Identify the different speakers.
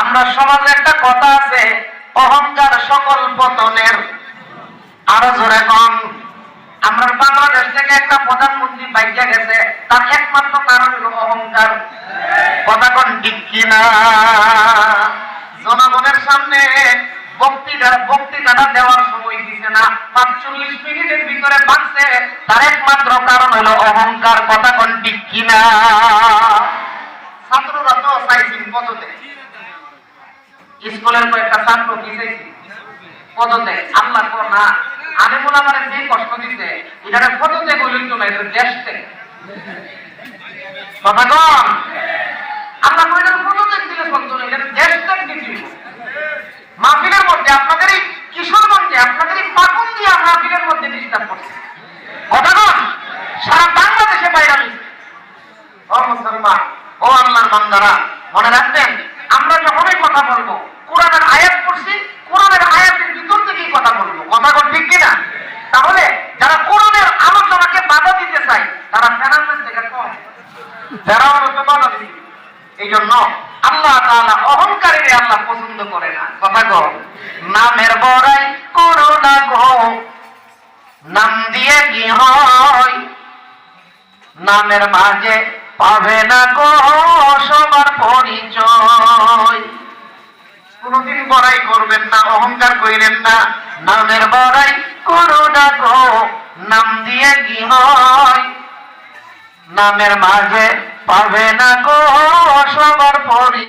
Speaker 1: আমরা সমাজে একটা কথা আছে, অহংকার সকল পতনের। আরও জোরে কম আমরা বাংলাদেশ থেকে একটা প্রধানমন্ত্রী বাইকে গেছে, তার একমাত্র কারণ হলো অহংকার। কথা কোন কিনা? জনগণের সামনে বক্তৃতা বক্তৃতাটা দেওয়ার সময় দিছে না। পাঁচচল্লিশ মিনিটের ভিতরে বাঁচছে, তার একমাত্র কারণ হলো অহংকার। কথা কোন কিনা? ছাত্ররা তো চাইছেন পদতে স্কুলের কয়েকটা ছাত্র কি চাইছে পদতে আল্লাহ না। আমি মনে আমার যে কষ্ট দিতে এটা পদতে কইলেন তো না দেশতে। কথা কম আল্লাহ পদতে দিলে এটা দেশতে মাহফিলের মধ্যে আপনাদের আপনাদের দিয়ে মাহফিলের মধ্যে ডিস্টার্ব করছে। কথা কম সারা বাংলাদেশে বাইরে ও মুসলমান, ও আল্লাহর বান্দারা, মনে রাখবেন আমরা যখনই কথা বলব, কোরআনের আয়াত পড়ছি, কোরআনের আয়াতের ভিতর থেকেই কথা বলব। কথা কোন ঠিক কিনা? তাহলে যারা কোরআনের আলোচনাকে বাধা দিতে চায়, তারা ফেরানোর থেকে কম। ফেরানোর তো বাধা দিবে এই জন্য আল্লাহ তাআলা অহংকারীরে আল্লাহ পছন্দ করে না। কথা কর নামের বড়াই করো না গো। নাম দিয়ে কি হয়? নামের মাঝে পাবে না গো সবার কোনদিন বড়াই করবেন না, অহংকার করিলেন না। নামের বড়াই করো না গো নাম দিয়ে কি হয়? নামের মাঝে পাবে না গো সবার পরিচয়